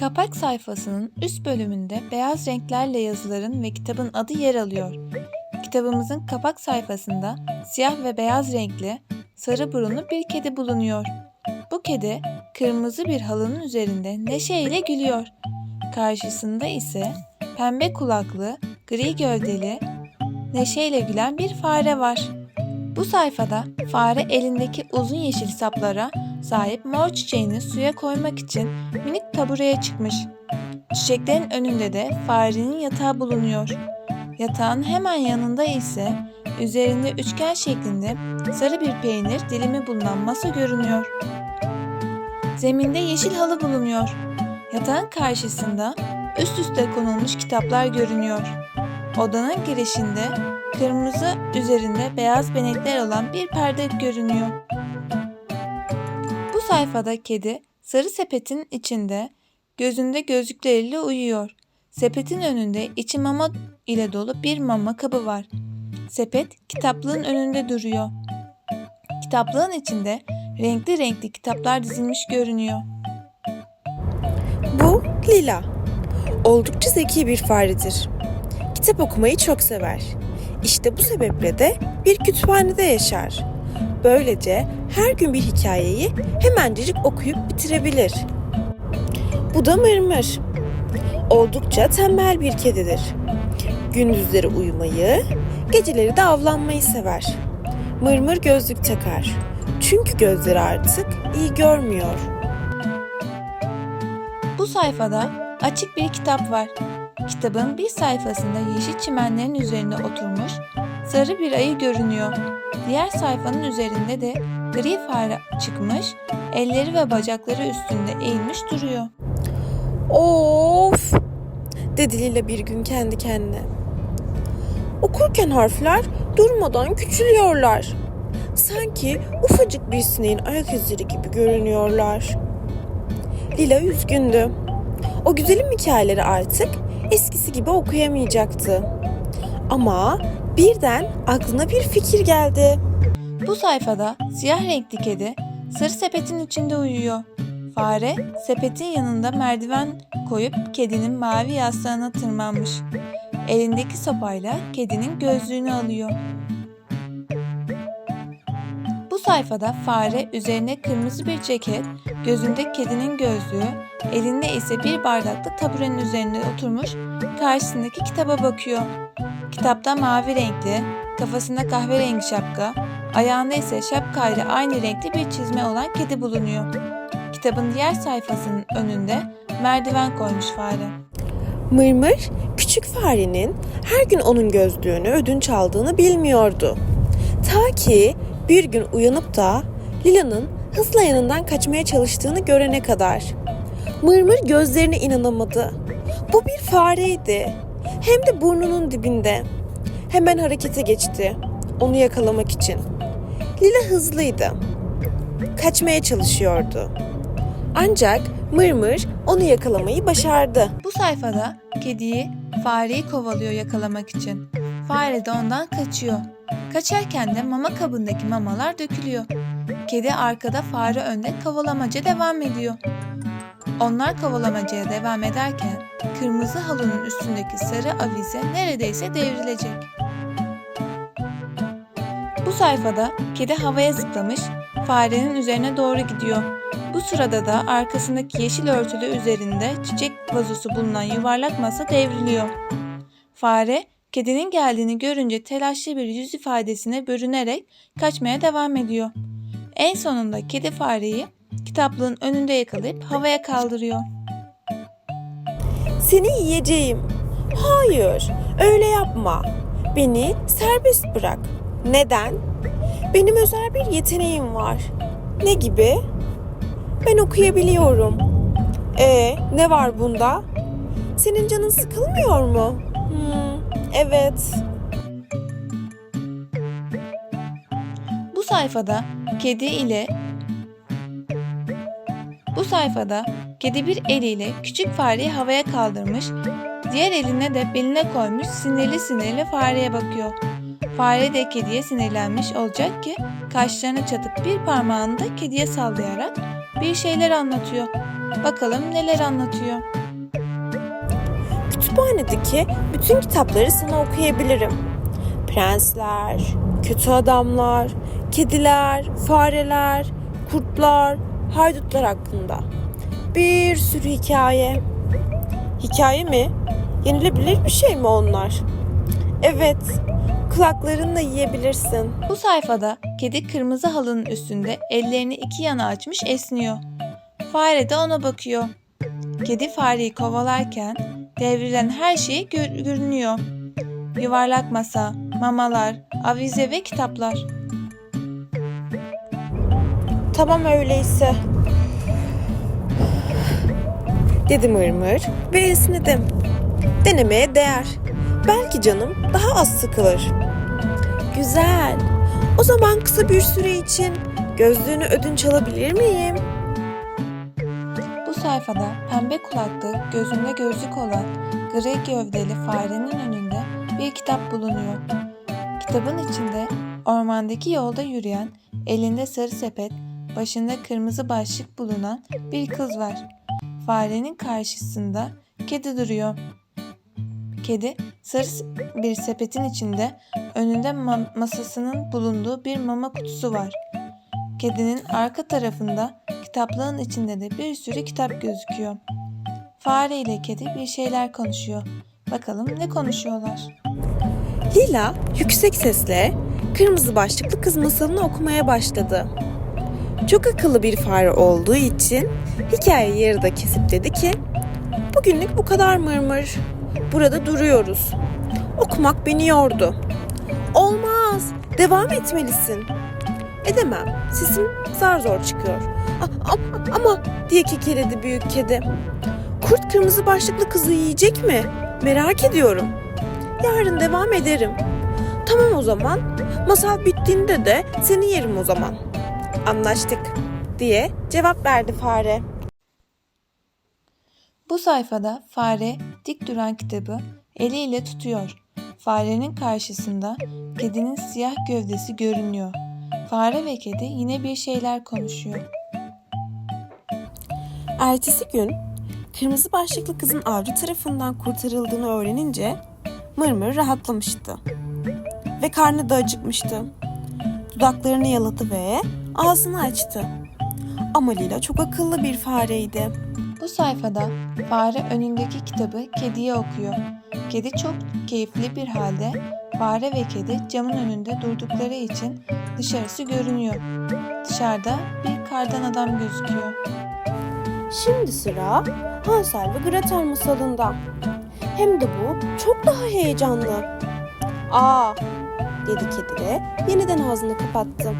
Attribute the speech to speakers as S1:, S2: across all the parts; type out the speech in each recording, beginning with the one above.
S1: Kapak sayfasının üst bölümünde beyaz renklerle yazıların ve kitabın adı yer alıyor. Kitabımızın kapak sayfasında siyah ve beyaz renkli, sarı burunlu bir kedi bulunuyor. Bu kedi kırmızı bir halının üzerinde neşeyle gülüyor. Karşısında ise pembe kulaklı, gri gövdeli, neşeyle gülen bir fare var. Bu sayfada fare elindeki uzun yeşil saplara sahip mor çiçeğini suya koymak için minik tabureye çıkmış. Çiçeklerin önünde de farenin yatağı bulunuyor. Yatağın hemen yanında ise üzerinde üçgen şeklinde sarı bir peynir dilimi bulunan masa görünüyor. Zeminde yeşil halı bulunuyor. Yatağın karşısında üst üste konulmuş kitaplar görünüyor. Odanın girişinde kırmızı üzerinde beyaz benekler olan bir perde görünüyor. Sayfada kedi sarı sepetin içinde gözünde gözlükleriyle uyuyor. Sepetin önünde içi mama ile dolu bir mama kabı var. Sepet kitaplığın önünde duruyor. Kitaplığın içinde renkli renkli kitaplar dizilmiş görünüyor.
S2: Bu Lila. Oldukça zeki bir faredir. Kitap okumayı çok sever. İşte bu sebeple de bir kütüphanede yaşar. Böylece her gün bir hikayeyi hemencecik okuyup bitirebilir. Bu da Mırmır. Oldukça tembel bir kedidir. Gündüzleri uyumayı, geceleri de avlanmayı sever. Mırmır gözlük takar. Çünkü gözleri artık iyi görmüyor.
S1: Bu sayfada açık bir kitap var. Kitabın bir sayfasında yeşil çimenlerin üzerinde oturmuş sarı bir ayı görünüyor. Diğer sayfanın üzerinde de gri fare çıkmış, elleri ve bacakları üstünde eğilmiş duruyor.
S2: Of! dedi Lila bir gün kendi kendine. Okurken harfler durmadan küçülüyorlar. Sanki ufacık bir sineğin ayak izleri gibi görünüyorlar. Lila üzgündü. O güzelim hikayeleri artık eskisi gibi okuyamayacaktı. Ama birden aklına bir fikir geldi.
S1: Bu sayfada siyah renkli kedi sarı sepetin içinde uyuyor. Fare sepetin yanında merdiven koyup kedinin mavi yastığına tırmanmış. Elindeki sopayla kedinin gözlüğünü alıyor. Bu sayfada fare üzerine kırmızı bir ceket, gözünde kedinin gözlüğü, elinde ise bir bardakta taburenin üzerinde oturmuş karşısındaki kitaba bakıyor. Kitapta mavi renkli, kafasında kahverengi şapka, ayağında ise şapkayla aynı renkli bir çizme olan kedi bulunuyor. Kitabın diğer sayfasının önünde merdiven koymuş fare.
S2: Mırmır küçük farenin her gün onun gözlüğünü ödünç aldığını bilmiyordu. Ta ki bir gün uyanıp da Lila'nın hızla yanından kaçmaya çalıştığını görene kadar. Mırmır gözlerine inanamadı. Bu bir fareydi. Hem de burnunun dibinde. Hemen harekete geçti. Onu yakalamak için. Lila hızlıydı. Kaçmaya çalışıyordu. Ancak Mırmır onu yakalamayı başardı.
S1: Bu sayfada kediyi fareyi kovalıyor yakalamak için. Fare de ondan kaçıyor. Kaçarken de mama kabındaki mamalar dökülüyor. Kedi arkada fare önde kovalamaca devam ediyor. Onlar kovalamacaya devam ederken kırmızı halının üstündeki sarı avize neredeyse devrilecek. Bu sayfada kedi havaya zıplamış, farenin üzerine doğru gidiyor. Bu sırada da arkasındaki yeşil örtülü üzerinde çiçek vazosu bulunan yuvarlak masa devriliyor. Fare, kedinin geldiğini görünce telaşlı bir yüz ifadesine bürünerek kaçmaya devam ediyor. En sonunda kedi fareyi kitaplığın önünde yakalayıp havaya kaldırıyor.
S2: Seni yiyeceğim. Hayır, öyle yapma. Beni serbest bırak. Neden? Benim özel bir yeteneğim var. Ne gibi? Ben okuyabiliyorum. E, ne var bunda? Senin canın sıkılmıyor mu? Hmm, evet.
S1: Bu sayfada kedi ile bu sayfada kedi bir eliyle küçük fareyi havaya kaldırmış, diğer eline de beline koymuş sinirli sinirli fareye bakıyor. Fare de kediye sinirlenmiş olacak ki kaşlarını çatıp bir parmağını da kediye sallayarak bir şeyler anlatıyor. Bakalım neler anlatıyor.
S2: Kütüphanedeki bütün kitapları sana okuyabilirim. Prensler, kötü adamlar, kediler, fareler, kurtlar, haydutlar hakkında. Bir sürü hikaye. Hikaye mi? Yenilebilir bir şey mi onlar? Evet, kulaklarınla yiyebilirsin.
S1: Bu sayfada kedi kırmızı halının üstünde ellerini iki yana açmış esniyor. Fare de ona bakıyor. Kedi fareyi kovalarken devrilen her şey gör- görünüyor. Yuvarlak masa, mamalar, avize ve kitaplar.
S2: Tamam öyleyse. Dedi mırmır ve esnedim. Denemeye değer. Belki canım daha az sıkılır. Güzel. O zaman kısa bir süre için gözlüğünü ödünç alabilir miyim?
S1: Bu sayfada pembe kulaklı, gözünde gözlük olan gri gövdeli farenin önünde bir kitap bulunuyor. Kitabın içinde ormandaki yolda yürüyen, elinde sarı sepet, başında kırmızı başlık bulunan bir kız var. Farenin karşısında kedi duruyor. Kedi sarı bir sepetin içinde önünde ma- masasının bulunduğu bir mama kutusu var. Kedinin arka tarafında kitaplığın içinde de bir sürü kitap gözüküyor. Fare ile kedi bir şeyler konuşuyor. Bakalım ne konuşuyorlar.
S2: Lila yüksek sesle kırmızı başlıklı kız masalını okumaya başladı. Çok akıllı bir fare olduğu için hikayeyi yarıda kesip dedi ki Bugünlük bu kadar mırmır. Burada duruyoruz. Okumak beni yordu. Olmaz. Devam etmelisin. Edemem. Sesim zar zor çıkıyor. A- a- ama diye kekeledi büyük kedi. Kurt kırmızı başlıklı kızı yiyecek mi? Merak ediyorum. Yarın devam ederim. Tamam o zaman. Masal bittiğinde de seni yerim o zaman. Anlaştık diye cevap verdi fare.
S1: Bu sayfada fare dik duran kitabı eliyle tutuyor. Farenin karşısında kedinin siyah gövdesi görünüyor. Fare ve kedi yine bir şeyler konuşuyor.
S2: Ertesi gün kırmızı başlıklı kızın avcı tarafından kurtarıldığını öğrenince Mırmır rahatlamıştı. Ve karnı da acıkmıştı. Dudaklarını yaladı ve ağzını açtı. Ama Lila çok akıllı bir fareydi.
S1: Bu sayfada fare önündeki kitabı kediye okuyor. Kedi çok keyifli bir halde fare ve kedi camın önünde durdukları için dışarısı görünüyor. Dışarıda bir kardan adam gözüküyor.
S2: Şimdi sıra Hansel ve Gretel masalında. Hem de bu çok daha heyecanlı. Aa, dedi kedi ve yeniden ağzını kapattı.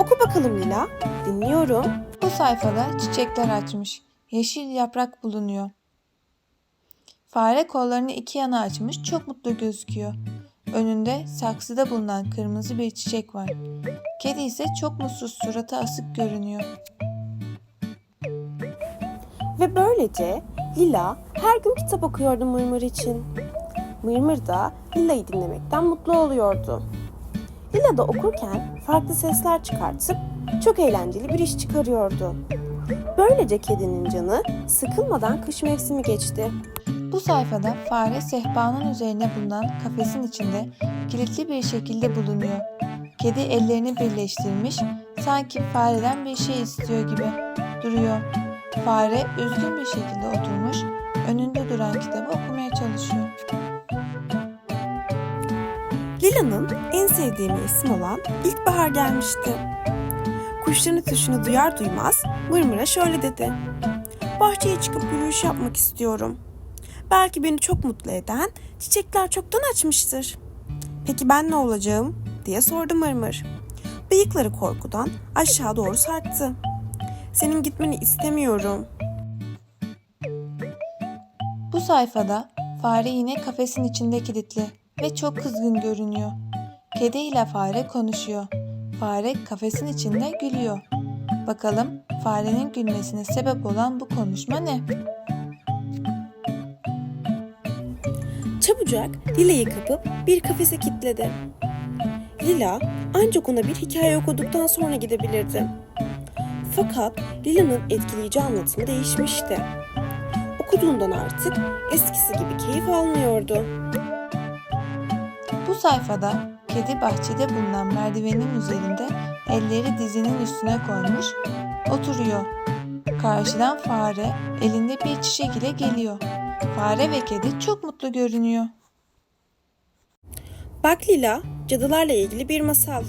S2: Oku bakalım Lila, dinliyorum.
S1: Bu sayfada çiçekler açmış. Yeşil yaprak bulunuyor. Fare kollarını iki yana açmış çok mutlu gözüküyor. Önünde saksıda bulunan kırmızı bir çiçek var. Kedi ise çok mutsuz suratı asık görünüyor.
S2: Ve böylece Lila her gün kitap okuyordu Mırmır için. Mırmır da Lila'yı dinlemekten mutlu oluyordu. Lila da okurken farklı sesler çıkartıp çok eğlenceli bir iş çıkarıyordu. Böylece kedinin canı sıkılmadan kış mevsimi geçti.
S1: Bu sayfada fare sehpanın üzerine bulunan kafesin içinde kilitli bir şekilde bulunuyor. Kedi ellerini birleştirmiş, sanki fareden bir şey istiyor gibi duruyor. Fare üzgün bir şekilde oturmuş, önünde duran kitabı
S2: sevdiği mevsim olan ilkbahar gelmişti. Kuşların ötüşünü duyar duymaz Mırmır'a şöyle dedi. Bahçeye çıkıp yürüyüş yapmak istiyorum. Belki beni çok mutlu eden çiçekler çoktan açmıştır. Peki ben ne olacağım? diye sordu Mırmır. Bıyıkları korkudan aşağı doğru sarktı. Senin gitmeni istemiyorum.
S1: Bu sayfada fare yine kafesin içinde kilitli ve çok kızgın görünüyor. Kedi ile fare konuşuyor. Fare kafesin içinde gülüyor. Bakalım farenin gülmesine sebep olan bu konuşma ne?
S2: Çabucak Lila'yı kapıp bir kafese kilitledi. Lila ancak ona bir hikaye okuduktan sonra gidebilirdi. Fakat Lila'nın etkileyici anlatımı değişmişti. Okuduğundan artık eskisi gibi keyif almıyordu.
S1: Bu sayfada kedi bahçede bulunan merdivenin üzerinde elleri dizinin üstüne koymuş oturuyor. Karşıdan fare elinde bir çiçek ile geliyor. Fare ve kedi çok mutlu görünüyor.
S2: Bak Lila, cadılarla ilgili bir masal.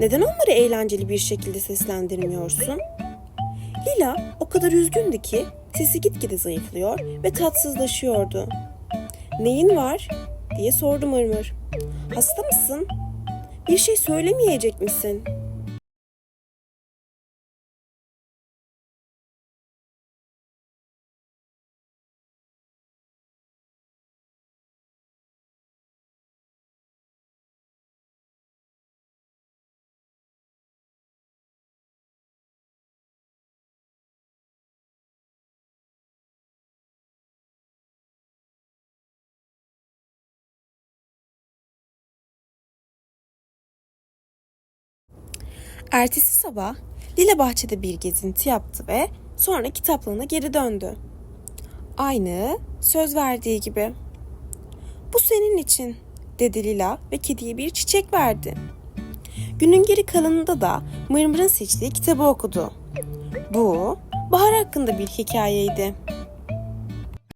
S2: Neden onları eğlenceli bir şekilde seslendirmiyorsun? Lila o kadar üzgündü ki sesi gitgide zayıflıyor ve tatsızlaşıyordu. Neyin var? Diye sordu Mırmır. Hasta mısın? Bir şey söylemeyecek misin? Ertesi sabah Lila bahçede bir gezinti yaptı ve sonra kitaplığına geri döndü. Aynı söz verdiği gibi. Bu senin için dedi Lila ve kediye bir çiçek verdi. Günün geri kalanında da Mırmır'ın seçtiği kitabı okudu. Bu bahar hakkında bir hikayeydi.